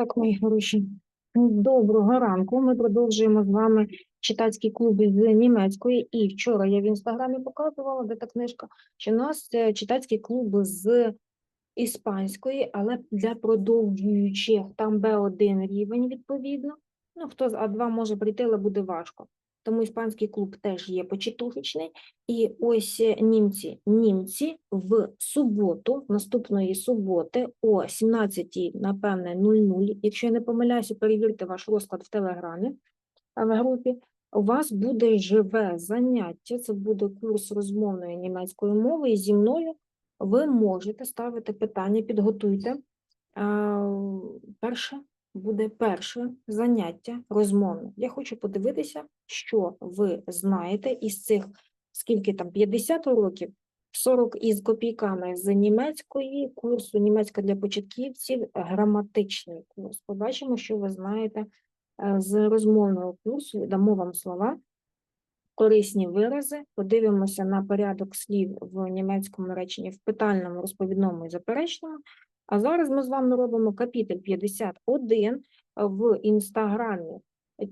Так, мої хороші. Доброго ранку. Ми продовжуємо з вами читацький клуб з німецької. І вчора я в інстаграмі показувала, де та книжка, що у нас е, читацький клуб з іспанської, але для продовжуючих там Б1 рівень відповідно. Ну, хто з А2 може прийти, але буде важко. Тому іспанський клуб теж є початушечний. І ось е, німці, німці в суботу, наступної суботи о 17, напевне, 00, якщо я не помиляюся, перевірте ваш розклад в Телеграмі, в групі, у вас буде живе заняття, це буде курс розмовної німецької мови, і зі мною ви можете ставити питання, підготуйте. Перше буде перше заняття розмовне. Я хочу подивитися, що ви знаєте із цих, скільки там, 50 уроків, 40 із копійками з німецької, курсу німецька для початківців, граматичний курс. Побачимо, що ви знаєте е, з розмовного курсу, дамо вам слова, корисні вирази, подивимося на порядок слів в німецькому реченні в питальному, розповідному і заперечному. А зараз ми з вами робимо капітель 51 в інстаграмі.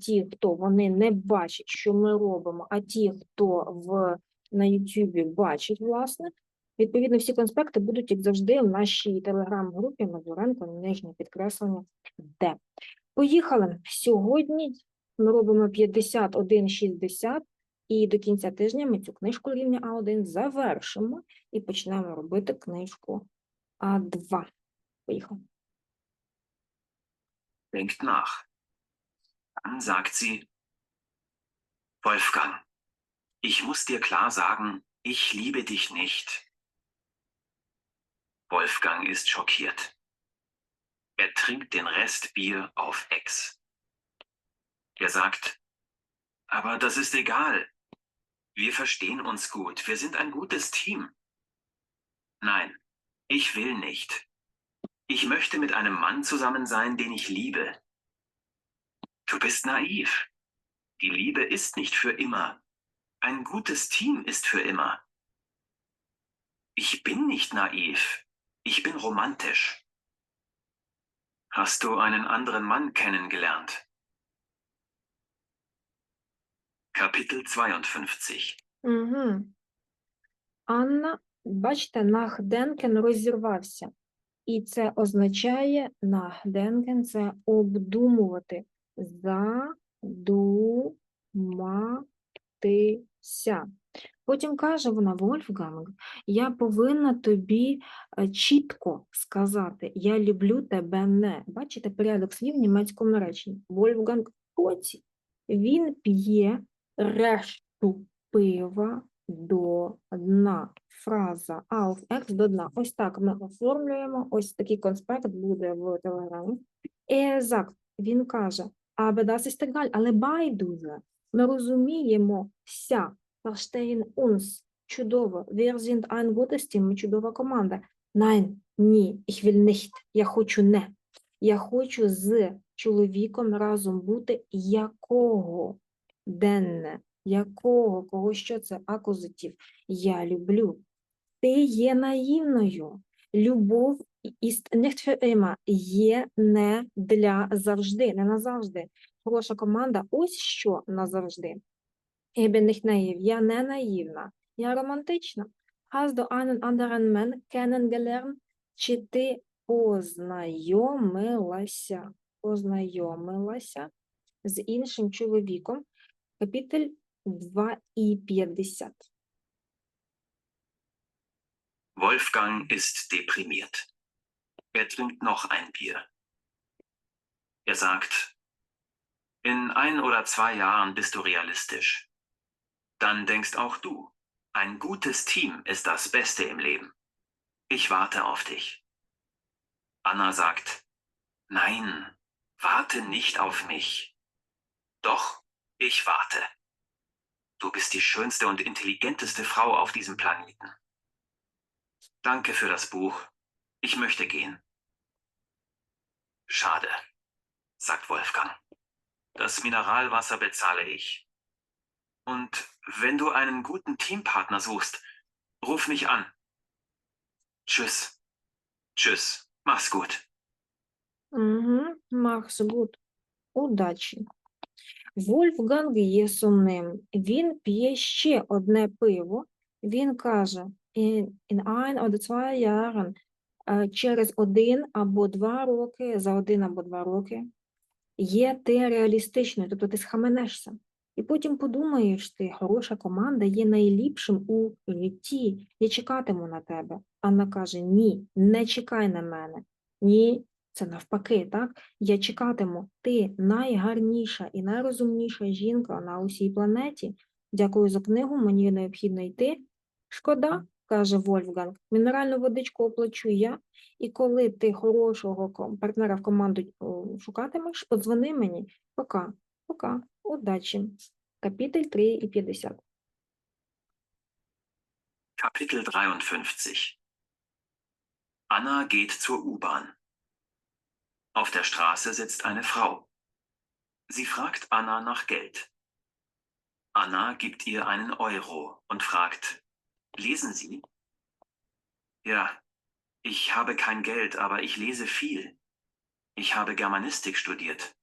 Ті, хто вони не бачать, що ми робимо, а ті, хто в на Ютубі бачать, власне, відповідно, всі конспекти будуть, як завжди, в нашій телеграм-групі Мазуренко, нижнє підкреслення Д. Поїхали. Сьогодні ми робимо 51,60, і до кінця тижня ми цю книжку рівня А1 завершимо і почнемо робити книжку А2. Pojechało. Denkt nach. Dann sagt sie, Wolfgang, ich muss dir klar sagen, ich liebe dich nicht. Wolfgang ist schockiert. Er trinkt den Rest Bier auf Ex. Er sagt, aber das ist egal. Wir verstehen uns gut. Wir sind ein gutes Team. Nein, ich will nicht. Ich möchte mit einem Mann zusammen sein, den ich liebe. Du bist naiv. Die Liebe ist nicht für immer. Ein gutes Team ist für immer. Ich bin nicht naiv. Ich bin romantisch. Hast du einen anderen Mann kennengelernt? Kapitel 52 Угу. Анна, бачите, Нахденкен розірвався. І це означає Нахденкен це обдумувати, задуматися. Потім каже вона, Вольфганг, я повинна тобі е, чітко сказати, я люблю тебе не. Бачите, порядок слів в німецькому реченні. Вольфганг Коці. Він п'є решту пива до дна. Фраза auf X до дна. Ось так ми оформлюємо. Ось такий конспект буде в телеграмі. Er він каже, aber das ist але байдуже. Ми розуміємося, verstehen uns. Чудово. Wir sind ein ми чудова команда. Nein, ні, ich will. Я хочу не. Я хочу з чоловіком разом бути якого? Денне. Якого? Кого що це? Акузатив. Я люблю. Ти є наївною. Любов nicht є не для завжди, не назавжди. Хороша команда ось що назавжди. Nicht naiv. Я не наївна. Я романтична. Hast du einen anderen Mann kennengelernt? Чи ти познайомилася? Познайомилася з іншим чоловіком? Капітель 2,50. Wolfgang ist deprimiert. Er trinkt noch ein Bier. Er sagt, in ein oder zwei Jahren bist du realistisch. Dann denkst auch du, ein gutes Team ist das Beste im Leben. Ich warte auf dich. Anna sagt, nein, warte nicht auf mich. Doch, ich warte. Du bist die schönste und intelligenteste Frau auf diesem Planeten. Danke für das Buch. Ich möchte gehen. Schade, sagt Wolfgang. Das Mineralwasser bezahle ich. Und wenn du einen guten Teampartner suchst, ruf mich an. Tschüss. Tschüss. Mach's gut. Угу. Макс, гуд. Удачі. Вольфганг є сумним. Він п'є ще одне пиво. Він каже, in, in ein oder zwei Jahren, е, через один або два роки, за один або два роки, є ти реалістичною, тобто ти схаменешся. І потім подумаєш, ти хороша команда є найліпшим у житті. Я чекатиму на тебе. Анна каже: Ні, не чекай на мене. Ні, це навпаки, так? Я чекатиму. Ти найгарніша і найрозумніша жінка на усій планеті. Дякую за книгу, мені необхідно йти. Шкода, каже Вольфганг, мінеральну водичку оплачу я, і коли ти хорошого партнера в команду шукатимеш, подзвони мені. Пока, пока, удачі. Капітель 3 і 50. Kapitel 53 Anna geht zur U-Bahn. Auf der Straße sitzt eine Frau. Sie fragt Anna nach Geld. Anna gibt ihr einen Euro und fragt, lesen Sie? Ja, ich habe kein Geld, aber ich lese viel. Ich habe Germanistik studiert.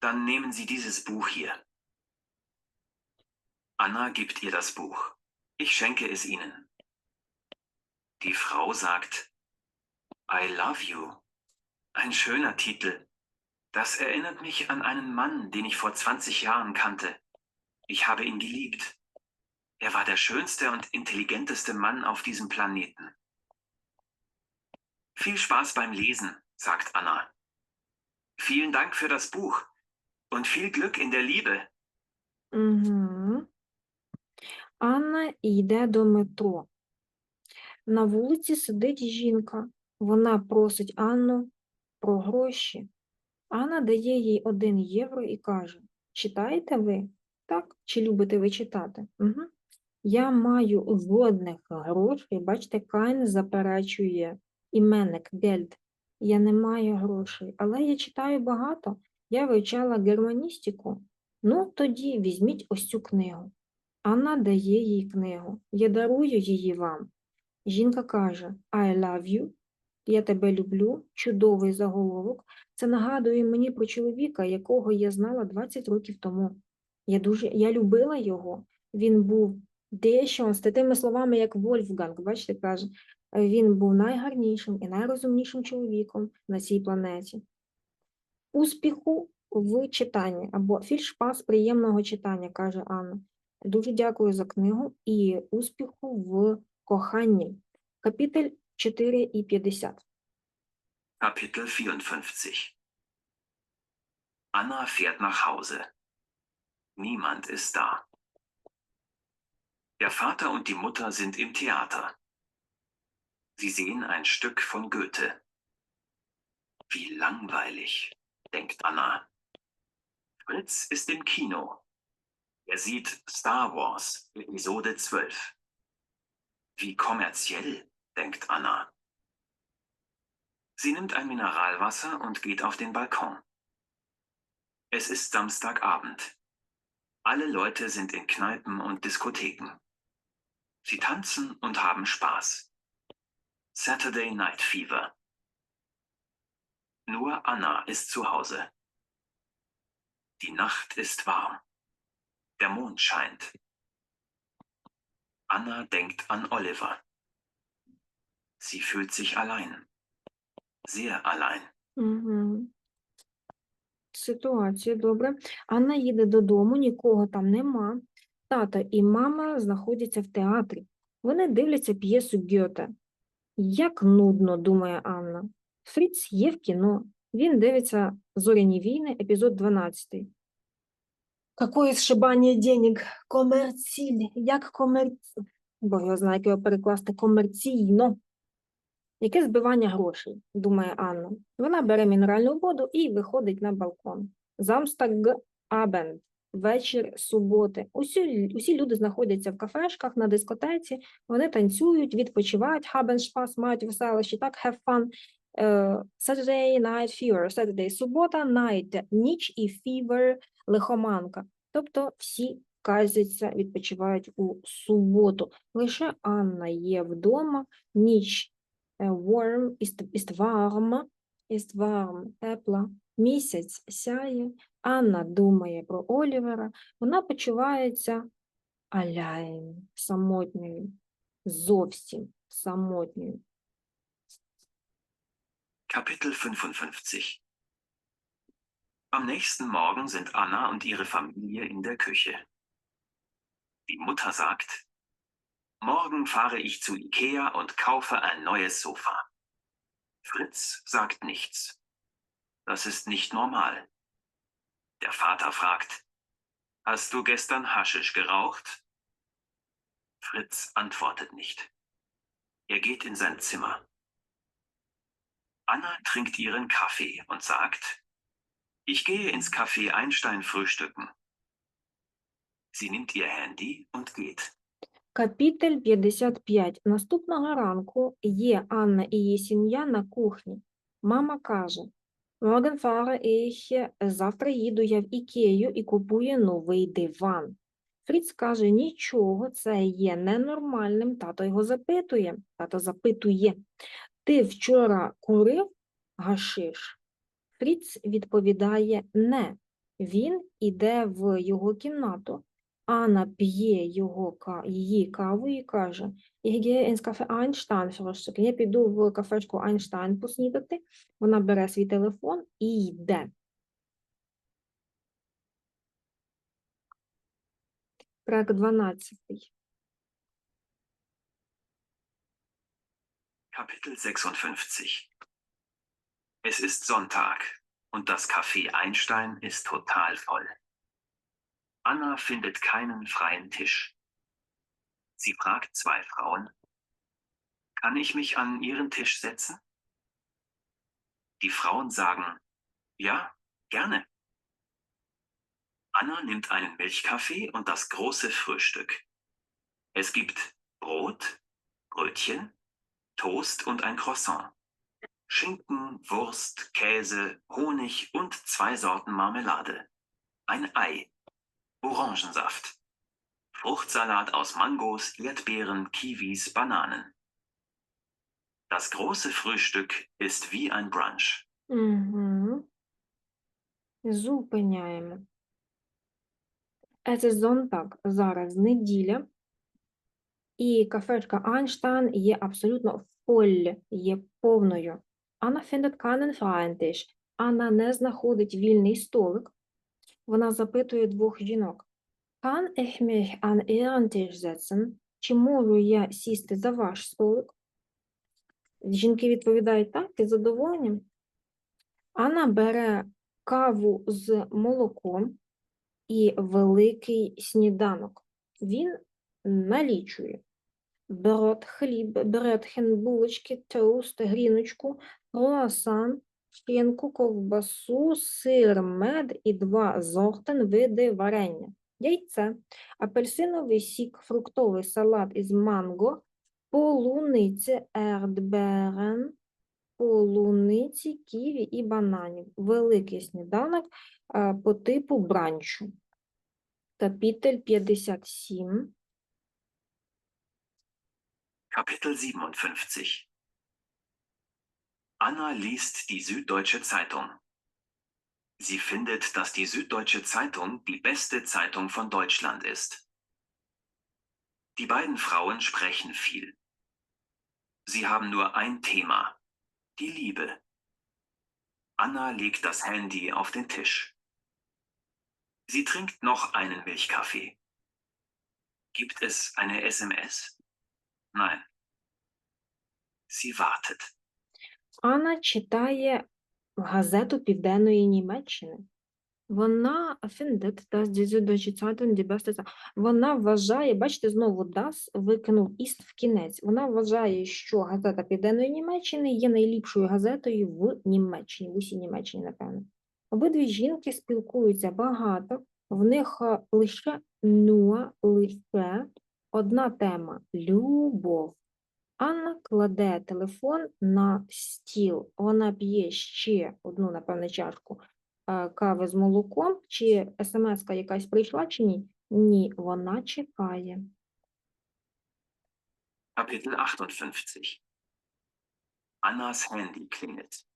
Dann nehmen Sie dieses Buch hier. Anna gibt ihr das Buch. Ich schenke es Ihnen. Die Frau sagt, I love you. Ein schöner Titel. Das erinnert mich an einen Mann, den ich vor 20 Jahren kannte. Ich habe ihn geliebt. Er war der schönste und intelligenteste Mann auf diesem Planeten. Viel Spaß beim Lesen, sagt Anna. Vielen Dank für das Buch und viel Glück in der Liebe. Угу. Анна йде до метро. На вулиці сидить жінка. Вона просить Анну про гроші. Анна дає їй один євро і каже: Читаєте ви? Так? Чи любите ви читати? Угу. Я маю жодних грошей. Бачите, Кайн заперечує іменник гельд. Я не маю грошей, але я читаю багато. Я вивчала германістику. Ну, тоді візьміть ось цю книгу. Анна дає їй книгу. Я дарую її вам. Жінка каже I love you. Я тебе люблю. Чудовий заголовок. Це нагадує мені про чоловіка, якого я знала 20 років тому. Я дуже я любила його. Він був дещо з тими словами, як Вольфганг, бачите, каже, він був найгарнішим і найрозумнішим чоловіком на цій планеті. Успіху в читанні або фільшпас приємного читання, каже Анна. Дуже дякую за книгу і успіху в коханні. Капітель 4 і 50. Kapitel 54 Anna fährt nach Hause. Niemand ist da. Der Vater und die Mutter sind im Theater. Sie sehen ein Stück von Goethe. Wie langweilig, denkt Anna. Fritz ist im Kino. Er sieht Star Wars, Episode 12. Wie kommerziell, denkt Anna. Sie nimmt ein Mineralwasser und geht auf den Balkon. Es ist Samstagabend. Alle Leute sind in Kneipen und Diskotheken. Sie tanzen und haben Spaß. Saturday Night Fever. Nur Anna ist zu Hause. Die Nacht ist warm. Der Mond scheint. Anna denkt an Oliver. Sie fühlt sich allein. Sehr allein. Угу. Ситуація, добре. Анна їде додому, нікого там нема. Тато і мама знаходяться в театрі. Вони дивляться п'єсу Гьоте. Як нудно, думає Анна. Фріц є в кіно. Він дивиться Зоряні війни, епізод 12. Какое сшибання денег? Комерціль. Як комерці... Бо я знаю, як його перекласти комерційно. Яке збивання грошей, думає Анна. Вона бере мінеральну воду і виходить на балкон. Замстаг абенд, вечір суботи. Усі, усі люди знаходяться в кафешках, на дискотеці, вони танцюють, відпочивають, Spaß, мають веселощі, так, have fun. Е, Saturday night fever, Saturday субота, night – ніч і fever – лихоманка. Тобто всі казяться, відпочивають у суботу. Лише Анна є вдома, ніч warm ist, ist warm, ist warm, тепла, місяць сяє, Анна думає про Олівера, вона почувається allein, самотньою, зовсім самотньою. Kapitel 55 Am nächsten Morgen sind Anna und ihre Familie in der Küche. Die Mutter sagt, Morgen fahre ich zu Ikea und kaufe ein neues Sofa. Fritz sagt nichts. Das ist nicht normal. Der Vater fragt, Hast du gestern Haschisch geraucht? Fritz antwortet nicht. Er geht in sein Zimmer. Anna trinkt ihren Kaffee und sagt, ich gehe ins Café Einstein frühstücken. Sie nimmt ihr Handy und geht. Капітель 55. Наступного ранку є Анна і її сім'я на кухні. Мама каже, Morgen fahre завтра їду я в Ікею і купую новий диван. Фріц каже, нічого, це є ненормальним. Тато його запитує. Тато запитує, ти вчора курив гашиш? Фріц відповідає не. Він іде в його кімнату. Анна п'є його, її каву і каже, Café Einstein. Я піду в кафешку Einstein поснідати. Вона бере свій телефон і йде. Трек 12. Kapitel 56 Es ist Sonntag und das Café Einstein ist total voll. Anna findet keinen freien Tisch. Sie fragt zwei Frauen, kann ich mich an ihren Tisch setzen? Die Frauen sagen, ja, gerne. Anna nimmt einen Milchkaffee und das große Frühstück. Es gibt Brot, Brötchen, Toast und ein Croissant. Schinken, Wurst, Käse, Honig und zwei Sorten Marmelade. Ein Ei. Orangensaft. Fruchtsalat aus Mangos, Erdbeeren, Kiwis, Bananen. Das große Frühstück ist wie ein Brunch. Угу. Зупиняємо. Es ist Sonntag, зараз неділя. І кафешка Einstein є абсолютно voll, є повною. Anna findet keinen freien Tisch. Анна не знаходить вільний столик. Вона запитує двох жінок. Kann ich mich an Ihren Tisch? Чи можу я сісти за ваш столик? Жінки відповідають так, із задоволенням. Анна бере каву з молоком і великий сніданок. Він налічує. Брод, хліб, бретхен, булочки, тост, гріночку, круасан, шинку, ковбасу, сир, мед і два зортен види варення. Яйце, апельсиновий сік, фруктовий салат із манго, полуниці, ердберен, полуниці, ківі і бананів. Великий сніданок по типу бранчу. Капітель 57. Kapitel 57 Anna liest die Süddeutsche Zeitung. Sie findet, dass die Süddeutsche Zeitung die beste Zeitung von Deutschland ist. Die beiden Frauen sprechen viel. Sie haben nur ein Thema, die Liebe. Anna legt das Handy auf den Tisch. Sie trinkt noch einen Milchkaffee. Gibt es eine SMS? Nein. Sie wartet. Анна читає газету Південної Німеччини. Вона findet, dass die Süddeutsche Zeitung die beste Вона вважає, бачите, знову das викинув іст в кінець. Вона вважає, що газета Південної Німеччини є найліпшою газетою в Німеччині, в усій Німеччині, напевно. Обидві жінки спілкуються багато, в них е, лише нуа, лише одна тема любов. Анна кладе телефон на стіл. Вона п'є ще одну, напевне, чашку е, кави з молоком. Чи смс-ка якась прийшла, ні? Вона чекає. Kapitel 58 Annas Handy klingelt.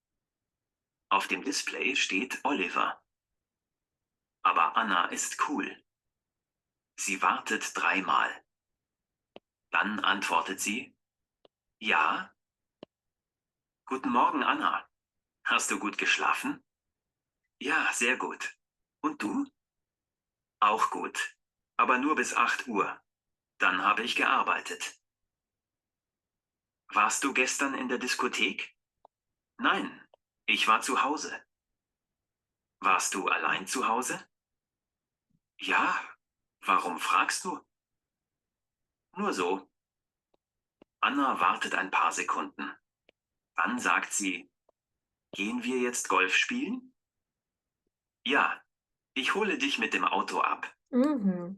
Auf dem Display steht Oliver. Aber Anna ist cool. Sie wartet dreimal. Dann antwortet sie, ja. Guten Morgen, Anna. Hast du gut geschlafen? Ja, sehr gut. Und du? Auch gut. Aber nur bis 8 Uhr. Dann habe ich gearbeitet. Warst du gestern in der Diskothek? Nein, ich war zu Hause. Warst du allein zu Hause? Ja, warum fragst du? Nur so. Anna wartet ein paar Sekunden. Dann sagt sie, gehen wir jetzt Golf spielen? Ja, ich hole dich mit dem Auto ab. Угу.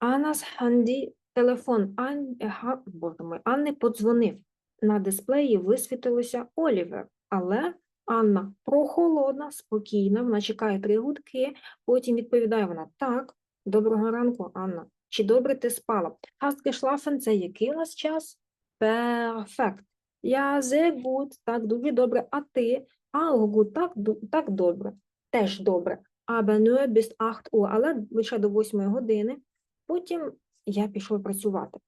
Анас Ханді телефон Ан... е, Га... Боже Анни подзвонив. На дисплеї висвітилося Олівер, але Анна прохолодна, спокійна, вона чекає три гудки, потім відповідає вона так, доброго ранку, Анна. Чи добре ти спала? Hast geschlafen – це який у нас час? Перфект. Я sehr gut, так, дуже добре. А ти? Auch gut, так, так добре. Теж добре. Aber nur bis 8 Uhr, але лише до 8 години. Потім я пішов працювати.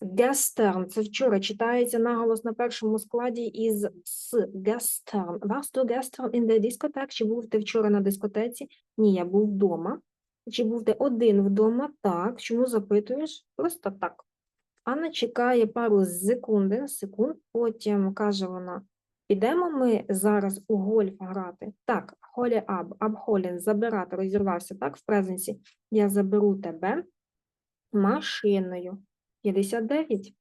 Gestern – це вчора, читається наголос на першому складі із с. Gestern. Warst du gestern in der Discotheque? Чи був ти вчора на дискотеці? Ні, я був вдома. Чи був ти один вдома? Так. Чому запитуєш? Просто так. Анна чекає пару секунди, секунд, потім каже вона, підемо ми зараз у гольф грати? Так, холі аб, абхолін, забирати, розірвався, так, в презенсі. Я заберу тебе машиною. 59.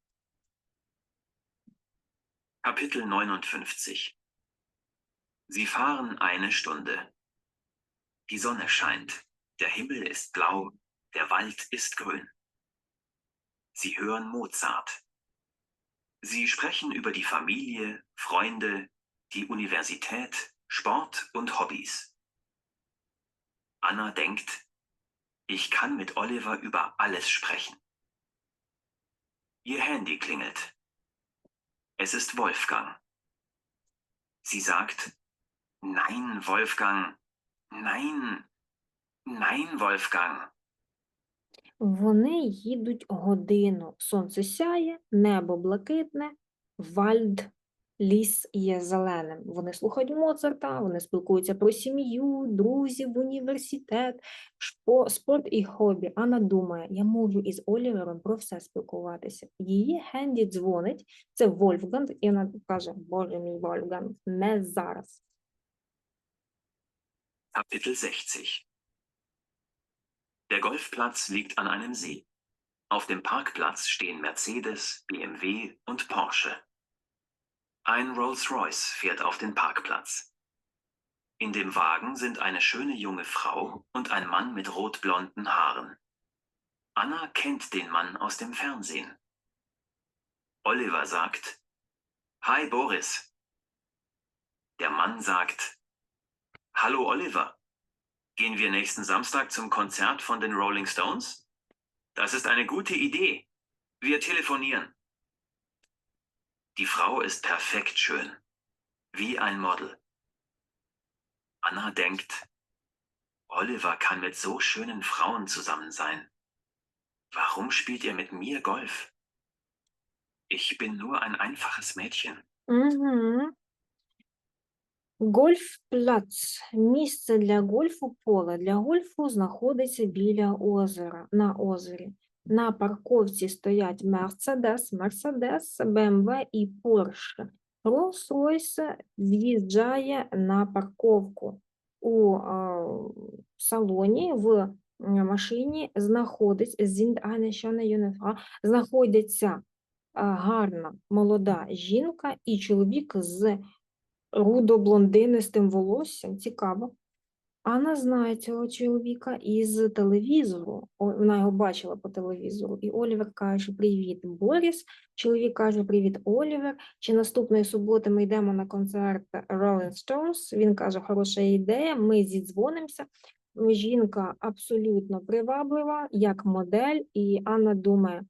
Kapitel 59 Sie fahren eine Stunde. Die Sonne scheint, der Himmel ist blau, der Wald ist grün. Sie hören Mozart. Sie sprechen über die Familie, Freunde, die Universität, Sport und Hobbys. Anna denkt, ich kann mit Oliver über alles sprechen. Ihr Handy klingelt. Es ist Wolfgang. Sie sagt, nein, Wolfgang, nein, nein, Wolfgang. Вони їдуть годину. Сонце сяє, небо блакитне, вальд, ліс є зеленим. Вони слухають Моцарта, вони спілкуються про сім'ю, друзів, університет, шпо- спорт і хобі. Анна думає, я можу із Олівером про все спілкуватися. Її Хенді дзвонить, це Вольфганг, і вона каже, Боже мій Вольфганг, не зараз. Kapitel 60 Der Golfplatz liegt an einem See. Auf dem Parkplatz stehen Mercedes, BMW und Porsche. Ein Rolls-Royce fährt auf den Parkplatz. In dem Wagen sind eine schöne junge Frau und ein Mann mit rotblonden Haaren. Anna kennt den Mann aus dem Fernsehen. Oliver sagt, Hi Boris. Der Mann sagt, Hallo Oliver. Gehen wir nächsten Samstag zum Konzert von den Rolling Stones? Das ist eine gute Idee. Wir telefonieren. Die Frau ist perfekt schön. Wie ein Model. Anna denkt, Oliver kann mit so schönen Frauen zusammen sein. Warum spielt ihr mit mir Golf? Ich bin nur ein einfaches Mädchen. Mhm. Гольф-плац. Місце для гольфу, поле для гольфу знаходиться біля озера, на озері. На парковці стоять Мерседес, Мерседес, БМВ і Порше. Rolls-Royce в'їжджає на парковку. У е, салоні в е, машині знаходиться, знаходиться е, гарна молода жінка і чоловік з рудо-блондинистим волоссям. Цікаво. Анна знає цього чоловіка із телевізору. Вона його бачила по телевізору. І Олівер каже: Привіт, Боріс. Чоловік каже: Привіт, Олівер. Чи наступної суботи ми йдемо на концерт Rolling Stones? Він каже: Хороша ідея. Ми зідзвонимося. Жінка абсолютно приваблива, як модель, і Анна думає: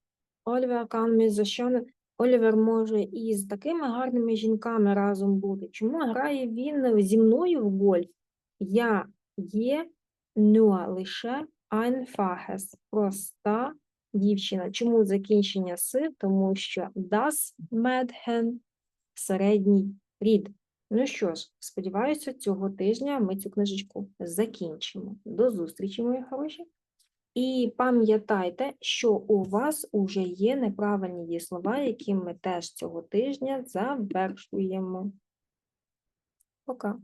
Олівер kann mir so schön Олівер може із такими гарними жінками разом бути? Чому грає він зі мною в гольф? Я є nur лише einfaches, проста дівчина. Чому закінчення с? Тому що das Mädchen – середній рід. Ну що ж, сподіваюся, цього тижня ми цю книжечку закінчимо. До зустрічі, мої хороші. І пам'ятайте, що у вас уже є неправильні дієслова, які ми теж цього тижня завершуємо. Пока.